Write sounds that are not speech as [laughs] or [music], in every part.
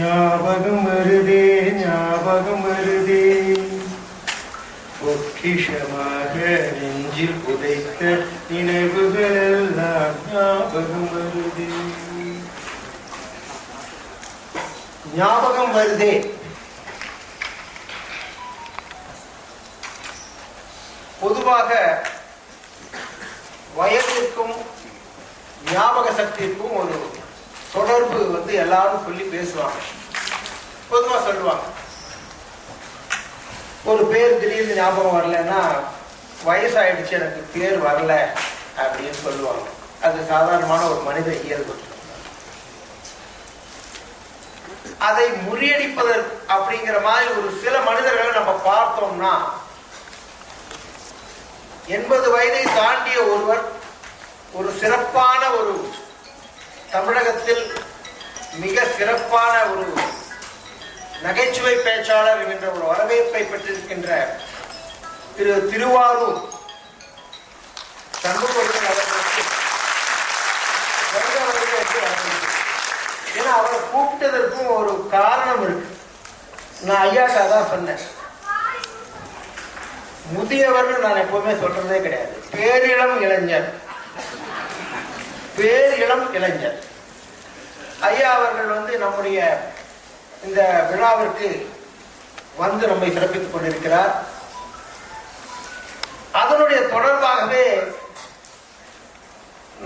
ஞாபகம் வருதே ஞாபகம் வருதே. பொக்கிஷமாக நெஞ்சில் புதைத்த நினைவுகள் எல்லாம் ஞாபகம் வருதே. ஞாபகம் வருதே. பொதுவாக வயதிற்கும் ஞாபக சக்திக்கும் ஒரு தொடர்பு வந்து எல்லாரும் சொல்லி பேசுவாங்க. பொதுவா சொல்லுவாங்க. ஒரு பேர் திடீர்னு ஞாபகம் வரலன்னா வயசாயிடுச்சு எனக்கு பேர் வரல அப்படின்னு சொல்லுவாங்க. அது சாதாரணமான ஒரு மனித இயல்பு. அதை முறியடிப்பதற்கு அப்படிங்கிற மாதிரி ஒரு சில மனிதர்களை நம்ம பார்த்தோம்னா எண்பது வயதை தாண்டிய ஒருவர் ஒரு சிறப்பான ஒரு தமிழகத்தில் மிக சிறப்பான ஒரு நகைச்சுவை பேச்சாளர் என்கின்ற ஒரு வரவேற்பை பெற்றிருக்கின்ற திரு திருவாரூர் சண்முகவர்கள் அவர்களுக்கு ஏன்னா அவரை கூப்பிட்டதற்கும் ஒரு காரணம் இருக்கு. நான் ஐயாக்கா தான் சொன்னேன். முதியவர்கள் நான் எப்பவுமே சொல்றதே கிடையாது. பேரிளம் இளைஞர். பேரிளம் இளைஞர். ஐயா அவர்கள் வந்து நம்முடைய இந்த விழாவிற்கு வந்து நம்மை சிறப்பித்துக் கொண்டிருக்கிறார். அதனுடைய தொடர்பாகவே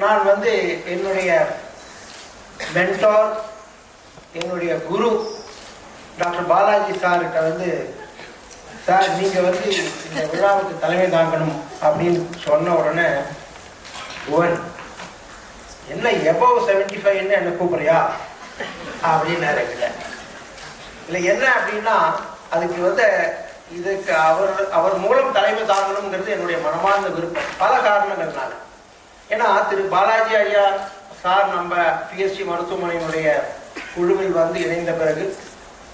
நான் வந்து என்னுடைய மென்டார் என்னுடைய குரு டாக்டர் பாலாஜி சார்கிட்ட வந்து சார் நீங்க வந்து இந்த விழாவுக்கு தலைமை தாங்கணும் அப்படின்னு சொன்ன உடனே ஒன் என்ன எபோவ் செவன்டி ஃபைவ்னு என்ன கூப்பிடுறியா? அப்படின்னு என்கிட்ட இல்லை என்ன அப்படின்னா அதுக்கு வந்து இதுக்கு அவர் அவர் மூலம் தலைமை தாங்கணுங்கிறது என்னுடைய மனமார்ந்த விருப்பம். பல காரணங்கள்னால. ஏன்னா திரு பாலாஜி ஐயா சார் நம்ம பிஎஸ்சி மருத்துவமனையினுடைய குழுவில் வந்து இணைந்த பிறகு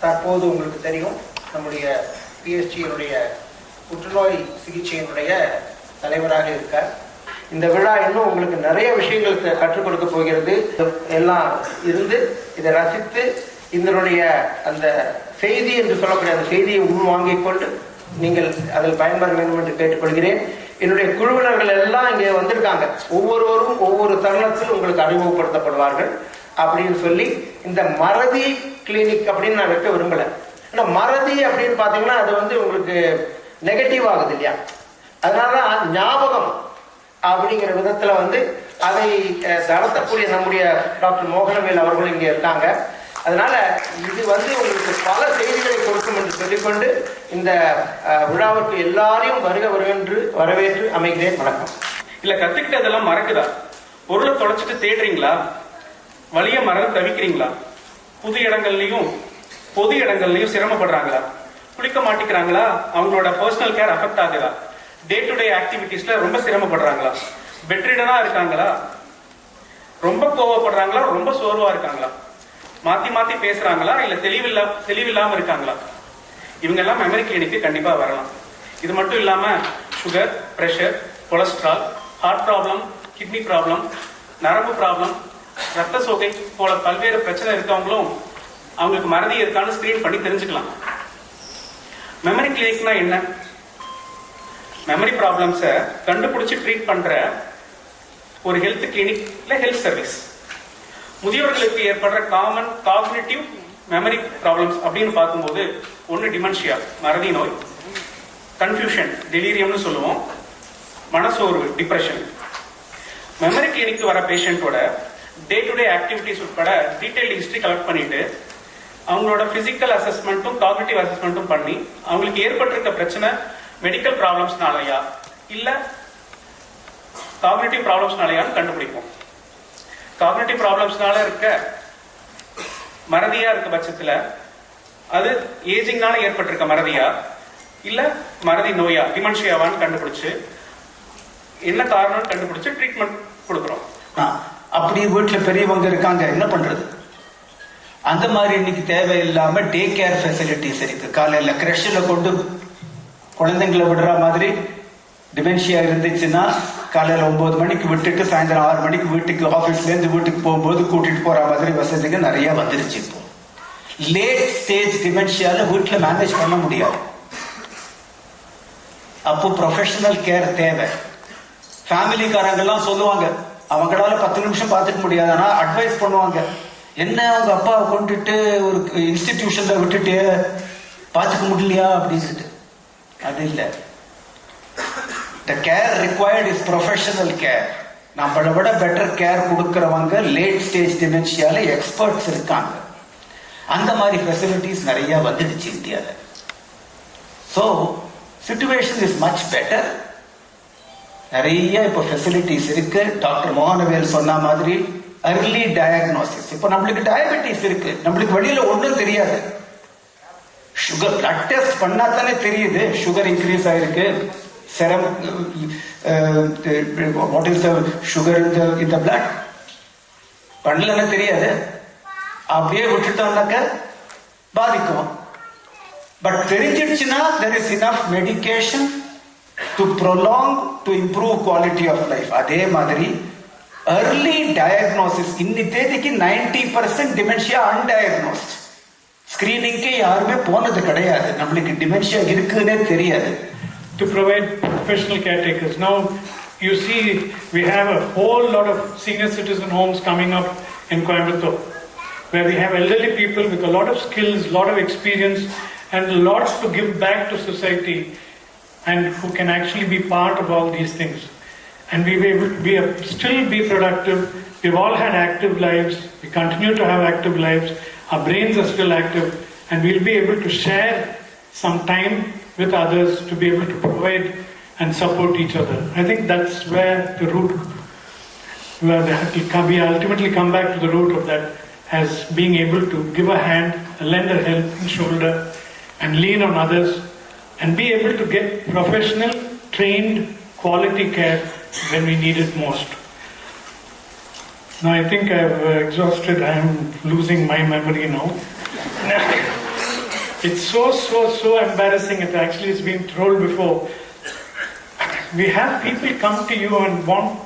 தற்போது உங்களுக்கு தெரியும் நம்முடைய பிஎஸ்சியினுடைய புற்றுநோய் சிகிச்சையினுடைய தலைவராக இருக்கார். இந்த விழா இன்னும் உங்களுக்கு நிறைய விஷயங்கள் கற்றுக் கொடுக்க போகிறது. எல்லாம் இருந்து இதை ரசித்து இதனுடைய அந்த செய்தி என்று சொல்லக்கூடிய அந்த செய்தியை உள்வாங்கிக் கொண்டு நீங்கள் அதில் பயன்பெற வேண்டும் என்று கேட்டுக்கொள்கிறேன். என்னுடைய குழுவினர்கள் எல்லாம் இங்கே வந்திருக்காங்க. ஒவ்வொருவரும் ஒவ்வொரு தருணத்தில் உங்களுக்கு அறிமுகப்படுத்தப்படுவார்கள் அப்படின்னு சொல்லி இந்த மறதி கிளினிக் அப்படின்னு நான் வைக்க விரும்பல. ஆனா மறதி அப்படின்னு பார்த்தீங்கன்னா அது வந்து உங்களுக்கு நெகட்டிவ் ஆகுது இல்லையா? அதனால தான் ஞாபகம் அப்படிங்கிற விதத்துல வந்து அதை நடத்தக்கூடிய நம்முடைய டாக்டர் மோகனவேல் அவர்களும் இங்கே இருக்காங்க. அதனால இது வந்து உங்களுக்கு பல செய்திகளை கொடுக்கும் என்று சொல்லிக்கொண்டு இந்த விழாவிற்கு எல்லாரையும் வருக வருகென்று வரவேற்று அமைகிறேன். வணக்கம். இல்ல கத்துக்கிட்டதெல்லாம் மறக்குதா? பொருளை தொலைச்சிட்டு தேடுறீங்களா? வழிய மறந்து தவிக்கிறீங்களா? புது இடங்கள்லையும் பொது இடங்கள்லையும் சிரமப்படுறாங்களா? குளிக்க மாட்டேங்கிறாங்களா அவங்களோட பர்சனல் கேர் அஃபெக்ட் ஆகுதா? டே டு டே ஆக்டிவிட்டீஸ்ல ரொம்ப சிரமப்படுறாங்களா? பெட்ரிடனா இருக்காங்களா? ரொம்ப கோவப்படுறாங்களா? ரொம்ப சோர்வா இருக்காங்களா? மாத்தி மாத்தி பேசுறாங்களா? இல்ல தெளிவில்லா தெளிவில்லாம இருக்காங்களா? இவங்க எல்லாம் மெமரி கிளினிக்கு கண்டிப்பா வரலாம். இது மட்டும் இல்லாம sugar pressure cholesterol heart problem kidney problem நரம்பு ப்ராப்ளம் ரத்த சோகை போல பல்வேறு பிரச்சனை இருக்கவங்களும் அவங்களுக்கு மறதி இருக்கான்னு ஸ்கிரீன் பண்ணி தெரிஞ்சுக்கலாம். மெமரி கிளினிக்னா என்ன? மெமரி ப்ராப்ளம்ஸை கண்டுபிடிச்சி ட்ரீட் பண்ற ஒரு ஹெல்த் கிளினிக் இல்லை ஹெல்த் சர்வீஸ் முதியவர்களுக்கு ஏற்படுற காமன் காக்னேட்டிவ் மெமரி ப்ராப்ளம்ஸ் அப்படின்னு பார்க்கும்போது ஒன்று டிமென்ஷியா மறதி நோய் கன்ஃபியூஷன் டெலீரியம்னு சொல்லுவோம். மனசோர்வு டிப்ரெஷன் மெமரி கிளினிக் வர பேஷண்ட்டோட டே டு டே ஆக்டிவிட்டிஸ் உட்பட டீட்டெயில் ஹிஸ்டரி கலெக்ட் பண்ணிட்டு அவங்களோட பிசிக்கல் அசஸ்மெண்ட்டும் காக்னேட்டிவ் அசஸ்மெண்ட்டும் பண்ணி அவங்களுக்கு ஏற்பட்டிருக்க பிரச்சனை மெடிக்கல் ப்ராப்ளம்ஸ்னாலயா இல்ல காக்னிட்டிவ் ப்ராப்ளம்ஸ்னாலயான்னு கண்டுபிடிப்போம். காக்னிட்டிவ் ப்ராப்ளம்ஸ்னால இருக்க மறதியா இருக்க பட்சத்துல அது ஏஜிங்னால ஏற்பட்டிருக்க மறதியா? இல்ல மறதி நோயா டிமென்ஷியாவான்னு கண்டுபிடிச்சு என்ன காரணம்னு கண்டுபிடிச்சு ட்ரீட்மெண்ட் கொடுக்குறோம். ஆ, அப்படி வீட்டுல பெரியவங்க இருக்காங்க என்ன பண்றது? அந்த மாதிரி இன்னைக்கு தேவையில்லாம டே கேர் ஃபெசிலிட்டிஸ் இருக்கு. காலையில கிரஷில் கொண்டு குழந்தைங்களை விடுற மாதிரி டிமென்ஷியா இருந்துச்சுன்னா காலையில ஒன்பது மணிக்கு விட்டுட்டு சாயந்தரம் ஆறு மணிக்கு வீட்டுக்கு ஆபீஸ்ல இருந்து வீட்டுக்கு போகும்போது கூட்டிட்டு போற மாதிரி வசதிங்க நிறைய வந்துருச்சு இப்போ. லேட் ஸ்டேஜ் டிமென்ஷியால வீட்டுல மேனேஜ் பண்ண முடியாது. அப்போ ப்ரொஃபஷனல் கேர் தேவை. ஃபேமிலிக்காரங்கெல்லாம் சொல்லுவாங்க அவங்களால பத்து நிமிஷம் பார்த்துக்க முடியாது ஆனால் அட்வைஸ் பண்ணுவாங்க. என்ன அவங்க அப்பாவை கொண்டுட்டு ஒரு இன்ஸ்டிடியூஷன்ல விட்டுட்டு பார்த்துக்க முடியலையா அப்படின்ட்டு அது இல்லை the care required is professional care நம்மளை விட பெட்டர் கேர் கொடுக்குறவங்க லேட் ஸ்டேஜ் டிமென்ஷியால எக்ஸ்பர்ட்ஸ் இருக்காங்க அந்த மாதிரி ஃபெசிலிட்டிஸ் நிறைய வந்துடுச்சு இந்தியாவில் so situation is much better நிறைய இப்போ ஃபெசிலிட்டிஸ் இருக்கு டாக்டர் மோகனவேல் சொன்ன மாதிரி அர்லி டயக்னோசிஸ் இப்போ நம்மளுக்கு டயபெட்டிஸ் இருக்கு நம்மளுக்கு வெளியில ஒன்றும் தெரியாது சுகர் பிளட் டெஸ்ட் பண்ணா தானே தெரியுது. சுகர் இன்க்ரீஸ் ஆயிருக்கு. Serum what is the sugar இந்த இந்த பிளட் பண்ணலன்னு தெரியாது. அப்படியே விட்டுட்டோம்னாக்க பாதிக்கும். But தெரிஞ்சிடுச்சுன்னா there is enough medication to prolong to improve quality of life அதே மாதிரி early டயக்னோசிஸ் இன்னி தேதிக்கு நைன்டி பர்சன்ட் டிமென்ஷியா அன்டயக்னோஸ்ட் ஸ்கிரீனிங்கே யாருமே போனது கிடையாது நம்மளுக்கு டிமென்ஷியா இருக்குன்னே தெரியாது to provide professional caretakers. Now, you see, we have a whole lot of senior citizen homes coming up in Coimbatore, where we have elderly people with a lot of skills, lot of experience, and lots to give back to society, and who can actually be part of all these things. And we will be still be productive. We've all had active lives. We continue to have active lives. Our brains are still active, and we'll be able to share some time with others to be able to provide and support each other. I think that's where the root, where the, we ultimately come back to the root of that as being able to give a hand, lend a helping shoulder, and lean on others, and be able to get professional, trained, quality care when we need it most. Now I think I've uh, exhausted, I'm losing my memory now. [laughs] It's so, so, so embarrassing. It actually has been told before. We have people come to you and want,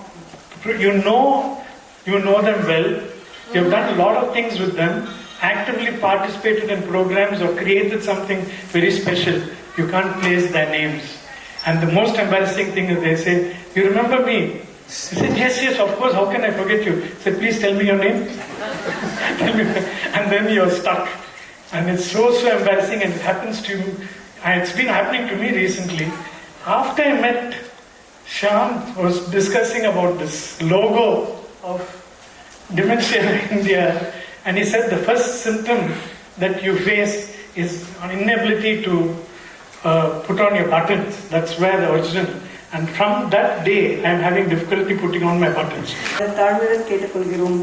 you know, you know them well. You've done a lot of things with them, actively participated in programs or created something very special. You can't place their names. And the most embarrassing thing is they say, You remember me? Said, [laughs] Yes, yes, of course. How can I forget you? I said, Please tell me your name. [laughs] Tell me. And then you're stuck. And it's so, so embarrassing, and it happens to you. It's been happening to me recently. After I met Shyam was discussing about this logo of Dementia [laughs] India, and he said the first symptom that you face is an inability to uh, put on your buttons. That's where the origin. And from that day, I am having difficulty putting on my buttons. தாழ்வுடன் கேட்டுக்கொள்கிறோம்.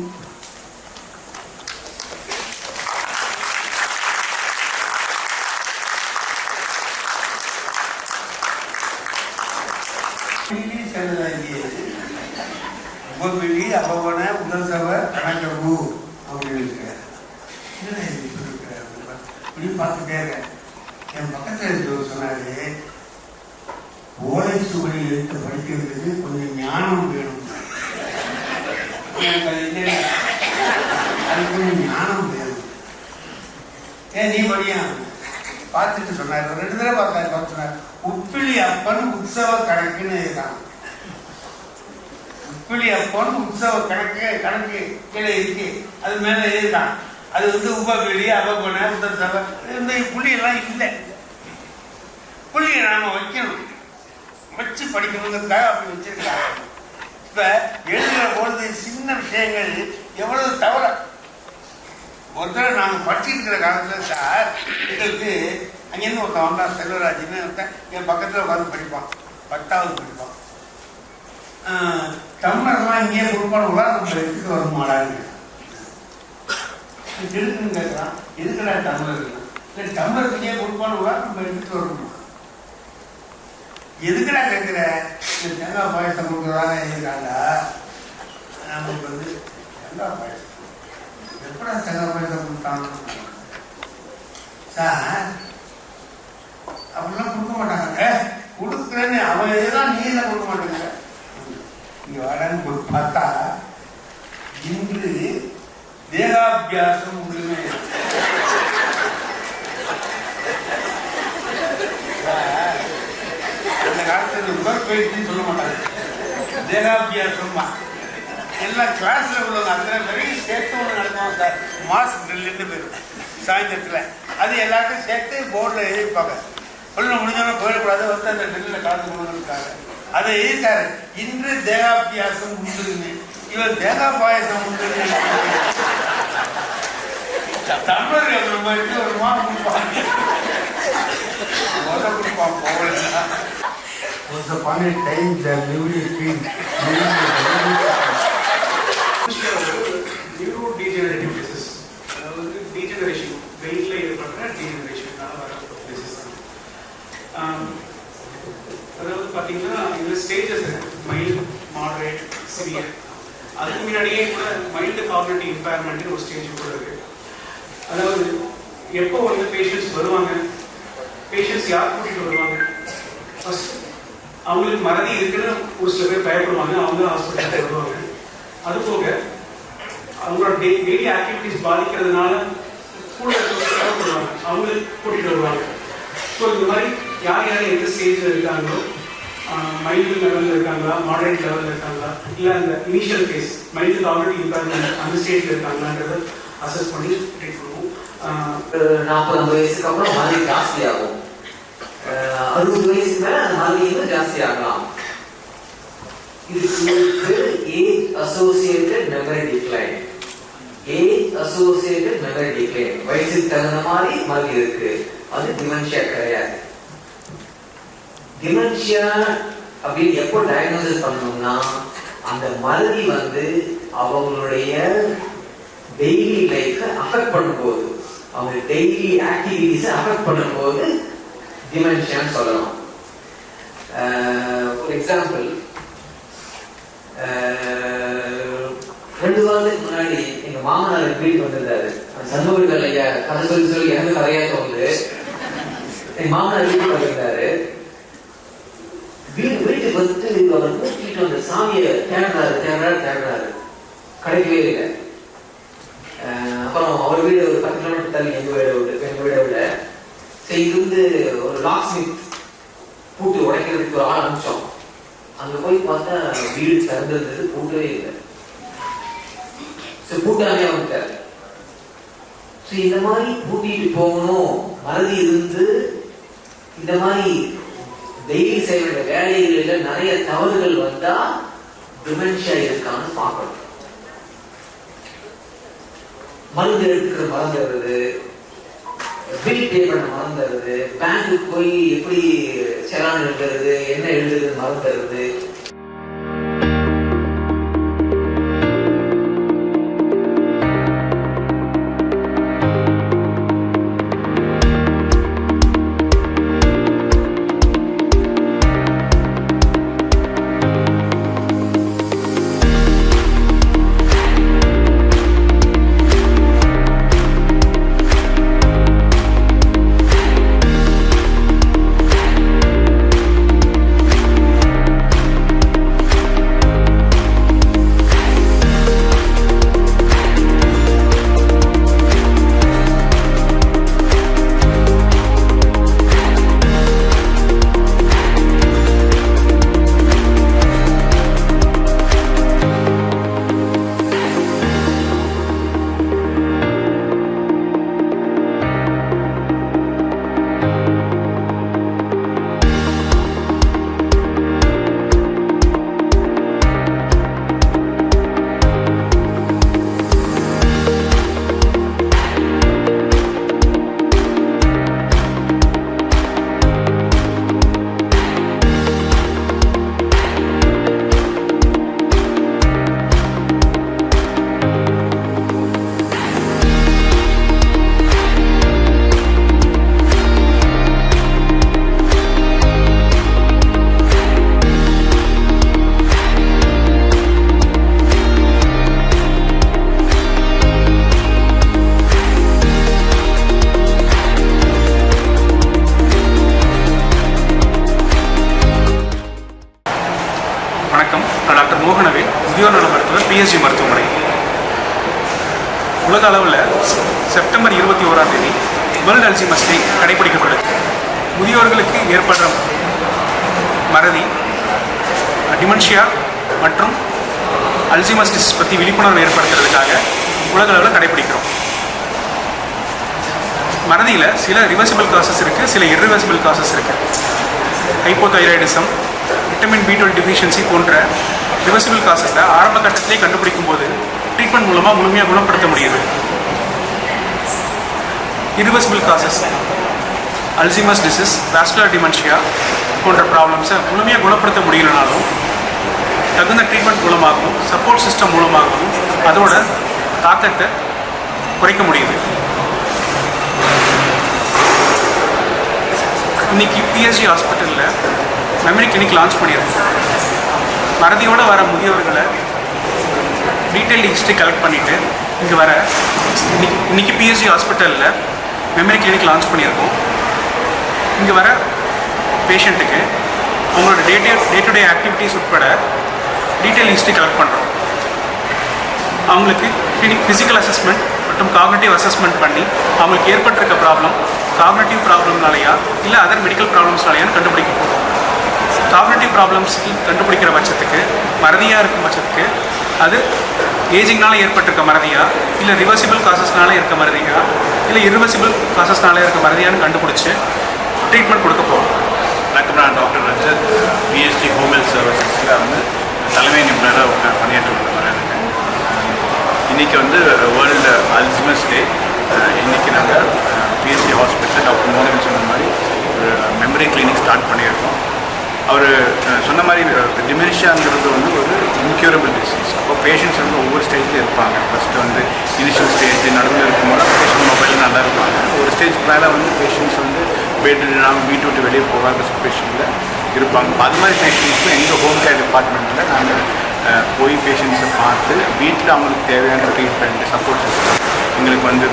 உபபிடி அபவன உதசவ கணக்கபு அப்படின்னு இருக்கிறார். இப்படி பார்த்துட்டே இருக்கேன் என் பக்கத்தில் சொன்னாரு ஓலை சுவடி எடுத்து படிக்கிறதுக்கு கொஞ்சம் ஞானம் வேணும். அது கொஞ்சம் ஞானம் வேணும். ஏன் நீ படியா? பார்த்துட்டு சொன்னார். ரெண்டு தடவை பார்த்தாரு பார்த்து சொன்னார். உப்பிலி அப்பன் உற்சவ கணக்குன்னு இருக்கான் உப்பிலி அப்பன் உற்சவ கணக்கு கணக்கு கீழே இருக்கு. அது மேல இருக்கான் அது வந்து உபபிலி உத்தர சபை இந்த புள்ளியெல்லாம் இல்லை. புள்ளியை நாம வைக்கணும். வச்சு படிக்கணுங்கிறதுக்காக அப்படி வச்சிருக்காங்க. இப்ப எழுதுகிற பொழுது சின்ன விஷயங்கள் எவ்வளவு தவற? ஒரு தடவை நாங்கள் படிச்சிருக்கிற காலத்தில் சார் எங்களுக்கு அங்கேருந்து ஒருத்தன் வந்தான் செல்வராஜ்னு ஒருத்தன் என் பக்கத்தில் உட்காந்து படிப்பான். பத்தாவது படிப்பான். ஆஹ், டம்ளர்லாம் இங்கேயே கொடுப்பானுங்களா நம்ம எடுத்துட்டு வரமாடான்னு இருக்குன்னு கேட்குறான் எதுக்குடா தமிழர்கள் இல்லை டம்ளர் இங்கேயே உலகம் நம்ம எடுத்துட்டு வரணும்? எதுக்குடா கேட்குற இந்த தேங்காய் பாயசம் கொடுக்குறதாங்க இருக்காண்டா நமக்கு வந்து தேங்காய் பாயசம். எப்படா தேங்காய் பாயசம் கொடுத்தாங்க சார் அப்படிலாம் கொடுக்க மாட்டாங்க. கொடுக்குறேன்னு அவன் எதெல்லாம் நீ என்ன கொடுக்க மாட்டேங்க? இங்கே வரேன்னு போய் பார்த்தா இன்று தேகாபியாசம் முழுமை அந்த டாக்டர் உடற்பயிற்சின்னு சொல்ல மாட்டாங்க தேகாபியாசம்மா எல்லாம் கிளாஸில் உள்ளவங்க அத்தனை பேரையும் சேர்த்து ஒன்று நடத்துவாங்க சார். மாஸ் ட்ரில்லுன்னு பேர். சாயந்தரத்தில். அது எல்லாத்தையும் சேர்த்து போர்டில் எழுதிப்பாங்க சொல்ல முடிஞ்சவங்க போயிடக்கூடாது வந்து அந்த ட்ரில்லில் கலந்து கொள்ளுங்கிறதுக்காக அதை எழுதிட்டாரு. இன்று தேகாபியாசம் உண்டுன்னு. இவர் தேகா பாயசம் உண்டுன்னு. தமிழர்கள் ரொம்ப எப்படி ஒரு மாதம் கொடுப்பாங்க? முதல்ல கொடுப்பான் போகல Was upon a time the newly king neuro degenerative disease அதாவது டீஜெனரேஷன் வெயிட்ல ஏற்படுற டீஜெனரேஷனால வர டிசீஸ் அதாவது பார்த்தீங்கன்னா இந்த ஸ்டேஜஸ் இருக்கு. மைல்டு மாடரேட் சிவியர் அதுக்கு முன்னாடியே கூட மைல்டு காக்னிட்டிவ் இம்பேர்மெண்ட்னு ஒரு ஸ்டேஜ் கூட இருக்கு. அதாவது எப்போ வந்து பேஷண்ட்ஸ் வருவாங்க? பேஷண்ட்ஸ் யார் கூட்டிகிட்டு வருவாங்க? ஃபர்ஸ்ட் அவங்களுக்கு மறதி இருக்குன்னு ஒரு சில பேர் பயப்படுவாங்க. அவங்க ஹாஸ்பிட்டலுக்கு வருவாங்க. அது போக அவங்களோட டெய்லி ஆக்டிவிட்டிஸ் பாதிக்கிறதுனால கூட தேவைப்படுவாங்க அவங்களுக்கு கூட்டிட்டு வருவாங்க. ஸோ இந்த மாதிரி யார் யார் எந்த ஸ்டேஜில் இருக்காங்களோ மைல்டு லெவலில் இருக்காங்களா மாடரேட் லெவலில் இருக்காங்களா இல்லை அந்த இனிஷியல் ஃபேஸ் மைல்டு ஆல்ரெடி இருக்காங்க அந்த ஸ்டேஜில் இருக்காங்களான்றதை அசஸ் பண்ணி ட்ரீட் பண்ணுவோம். நாற்பது வயசுக்கு அப்புறம் மறதி ஜாஸ்தி ஆகும் அறுபது வயசு மேல அந்த மறதி இன்னும் ஜாஸ்தி ஆகலாம். இதுக்கு age associated memory decline age associated memory decline வயசுக்கு தகுந்த மாதிரி மறதி இருக்கு. அது டிமென்ஷியா கிடையாது. டிமென்ஷியா அப்படின்னு எப்போ டயக்னோசிஸ் பண்ணணும்னா அந்த மறதி வந்து அவங்களுடைய டெய்லி லைஃப்பை அஃபெக்ட் பண்ணும்போது அவங்க டெய்லி ஆக்டிவிட்டிஸை அஃபெக்ட் பண்ணும்போது டிமென்ஷன் சொல்லலாம் ஃபார் எக்ஸாம்பிள் ரெண்டு வாரத்துக்கு முன்னாடி எங்க மாமனார் வீட்டுக்கு வந்திருந்தாரு சண்முகர்கள் ஐயா கதை சொல்லி சொல்லி எனக்கு கதையா தோணுது எங்க மாமனார் வீட்டுக்கு வந்திருந்தாரு வீடு வீட்டுக்கு வந்துட்டு அவர் கூட்டிட்டு வந்த சாமியை தேடுறாரு தேடுறாரு தேடுறாரு. கிடைக்கவே இல்லை. Eh, அப்புறம் அவர் வீடு ஒரு பத்து கிலோமீட்டர் தள்ளி எங்க வீட விட எங்க வீட விட இது வந்து ஒரு லாக்ஸ்மித் பூட்டு உடைக்கிறதுக்கு ஒரு ஆள் அனுப்பிச்சோம். அங்க போய் பார்த்தா வீடு திறந்திருந்தது பூட்டவே இல்லை. சரி பூட்டாமே வந்துட்டார் சரி இந்த மாதிரி பூட்டிட்டு போகணும் மறதி இருந்து இந்த மாதிரி டெய்லி செய்ய வேண்டிய வேலைகளில் நிறைய தவறுகள் வந்தா டிமென்ஷியா இருக்கான்னு பார்க்கணும். மருந்து எடுத்துக்கிற மறந்துடுறது பில் பே பண்ண மறந்துடுறது பேங்க்கு போய் எப்படி செலான் எழுதுறது என்ன எழுதுறது மறந்துடுறது உலக அளவில் செப்டம்பர் இருபத்தி ஓராம் தேதி வேர்ல்டு அல்சிமஸ் டே கடைபிடிக்கப்படுது முதியோர்களுக்கு ஏற்படுற மறதி டிமென்ஷியா மற்றும் அல்சிமஸ் டிஸ் பற்றி விழிப்புணர்வு ஏற்படுத்துறதுக்காக உலக அளவில் கடைபிடிக்கிறோம் மறதியில் சில ரிவர்சிபிள் காசஸ் இருக்குது சில இரிவர்சிபிள் காசஸ் இருக்குது hypothyroidism vitamin B twelve deficiency போன்ற ரிவர்சிபிள் காசஸை ஆரம்ப கட்டத்திலே கண்டுபிடிக்கும் போது ட்ரீட்மெண்ட் மூலமாக முழுமையாக குணப்படுத்த முடியுது. Irreversible causes Alzheimer's disease vascular dementia போன்ற ப்ராப்ளம்ஸை முழுமையாக குணப்படுத்த முடியலனாலும் தகுந்த ட்ரீட்மெண்ட் மூலமாகவும் சப்போர்ட் சிஸ்டம் மூலமாகவும் அதோட தாக்கத்தை குறைக்க முடியுது. இன்னைக்கு பிஎஸ்சி ஹாஸ்பிட்டலில் மெமரி கிளினிக் லான்ச் பண்ணியிருக்கோம். மறதியோடு வர முதியவர்களை டீட்டெயில் ஹிஸ்ட்ரி கலெக்ட் பண்ணிவிட்டு இங்கே வர. இன்னைக்கு இன்னைக்கு பிஎஸ்சி ஹாஸ்பிட்டலில் மெமரி கிளினிக் லான்ச் பண்ணியிருக்கோம். இங்கே வர பேஷண்ட்டுக்கு அவங்களோட day day day to day activities உட்பட டீட்டெயில் ஹிஸ்ட்ரி கலெக்ட் பண்ணுறோம் அவங்களுக்கு கிளினிக் ஃபிசிக்கல் அசஸ்மெண்ட் மற்றும் காக்னேட்டிவ் அசஸ்மெண்ட் பண்ணி அவங்களுக்கு ஏற்பட்டிருக்க ப்ராப்ளம் காக்னேட்டிவ் ப்ராப்ளம்னாலையா இல்லை அதர் மெடிக்கல் ப்ராப்ளம்ஸ்னாலையான்னு கண்டுபிடிக்க போகிறோம் காக்னேட்டிவ் ப்ராப்ளம்ஸ் கண்டுபிடிக்கிற பட்சத்துக்கு மறதியாக இருக்கும் பட்சத்துக்கு அது ஏஜிங்னால ஏற்பட்டிருக்க மறதியா? இல்லை ரிவர்சிபிள் காசஸ்னால இருக்க மறதியா? இல்லை இரிவர்சிபிள் காசஸ்னால இருக்க மறதியான்னு கண்டுபிடிச்சி ட்ரீட்மெண்ட் கொடுக்க போகிறோம் வணக்கம் நான் doctor Rajat BST home health சர்வீசஸில் வந்து தலைமை நிபுணராக பணியாற்றி வரேன். இன்றைக்கி வந்து வேர்ல்டு அல்சிமஸ் டே இன்றைக்கி நாங்கள் பிஎஸ்சி ஹாஸ்பிட்டல் டாக்டர் மோகன் சொன்ன மாதிரி ஒரு மெமரி கிளினிக் ஸ்டார்ட் பண்ணியிருக்கோம். அவர் சொன்ன மாதிரி டிமென்ஷியாங்கிறது வந்து ஒரு இன்க்யூரபிள் டிசீஸ் அப்போ பேஷண்ட்ஸ் வந்து ஒவ்வொரு ஸ்டேஜ்லேயும் இருப்பாங்க. ஃபஸ்ட்டு வந்து இனிஷியல் ஸ்டேஜ் நடுவில் இருக்கும்போது பேஷண்ட் மொபைல் நல்லா இருப்பாங்க. ஒரு ஸ்டேஜ் மேலே வந்து பேஷண்ட்ஸ் வந்து பெட் வீட்டு விட்டு வெளியே போகாத சுச்சுவேஷனில் இருப்பாங்க. அது மாதிரி பேஷண்ட்ஸ்க்கு எங்கள் ஹோம் கேர் டிபார்ட்மெண்ட்டில் நாங்கள் போய் பேஷண்ட்ஸை பார்த்து வீட்டில் அவங்களுக்கு தேவையான ட்ரீட்மெண்ட் சப்போர்ட் சிஸ்டம் எங்களுக்கு வந்து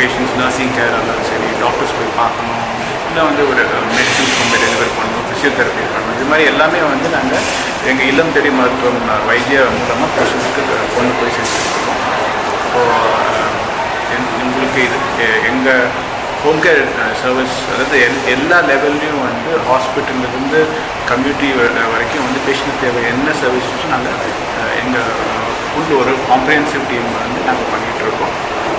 பேஷண்ட்ஸ் நர்சிங் கேர் இருந்தாலும் சரி டாக்டர்ஸ் போய் பார்க்கணும். இல்லை வந்து ஒரு மெடிசன்ஸ் கொண்டு டெலிவரி பண்ணணும். ஃபிசியோதெரப்பி பண்ணணும். இது மாதிரி எல்லாமே வந்து நாங்கள் எங்கள் இல்லம் தேடி மருத்துவம் வைத்திய மூலமாக பேஷண்ட்டுக்கு கொண்டு போய் செஞ்சுருக்கோம் இப்போது உங்களுக்கு இது எங்கள் ஹோம் கேர் சர்வீஸ் அதாவது எல் எல்லா லெவல்லையும் வந்து ஹாஸ்பிட்டல்லேருந்து கம்யூனிட்டி வரைக்கும் வந்து பேஷண்ட் தேவை என்ன சர்வீஸும் நாங்கள் எங்கள் ஃபுல் ஒரு காம்ப்ரிஹென்சிவ் டீம் வந்து நாங்கள் பண்ணிகிட்ருக்கோம்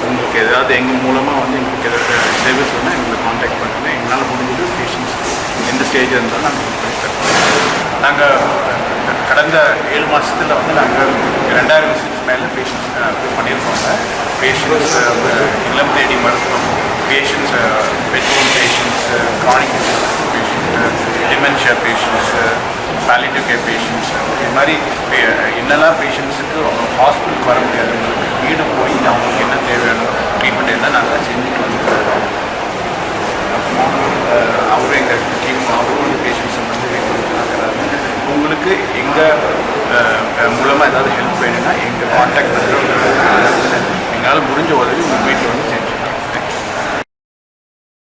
உங்களுக்கு ஏதாவது எங்கள் மூலமாக வந்து எங்களுக்கு ஏதாவது சர்வீஸ் வேணால் எங்களை காண்டாக்ட் பண்ணுங்கள் எங்களால் முடிஞ்சது பேஷண்ட்ஸ் எந்த ஸ்டேஜ் இருந்தாலும் நாங்கள் பண்ணி நாங்கள் கடந்த ஏழு மாதத்தில் வந்து நாங்கள் ரெண்டாயிரம் விசிட்ஸ் மேலே பேஷண்ட்ஸ் பண்ணியிருக்கோங்க பேஷண்ட்ஸ் இல்லம் தேடி மருத்துவம் patients petrol patients chronic patient dementia patients palliative care patients இது மாதிரி பே- என்னெல்லாம் பேஷண்ட்ஸுக்கு ஹாஸ்பிட்டலுக்கு வர முடியாதவங்களுக்கு வீடு போய் அவங்களுக்கு என்ன தேவையான ட்ரீட்மெண்ட் என்ன நாங்கள் செஞ்சுட்டு வந்து அவரும் எங்கள் டீம் அவரும் வந்து பேஷண்ட்ஸ் வந்து எங்களுக்கு உங்களுக்கு எங்கள் மூலமாக ஏதாவது ஹெல்ப் வேணும்னா எங்கள் காண்டாக்ட் பண்ணுறோம் எங்களால் முடிஞ்ச உதவி உங்கள் வீட்டில் வந்து செஞ்சு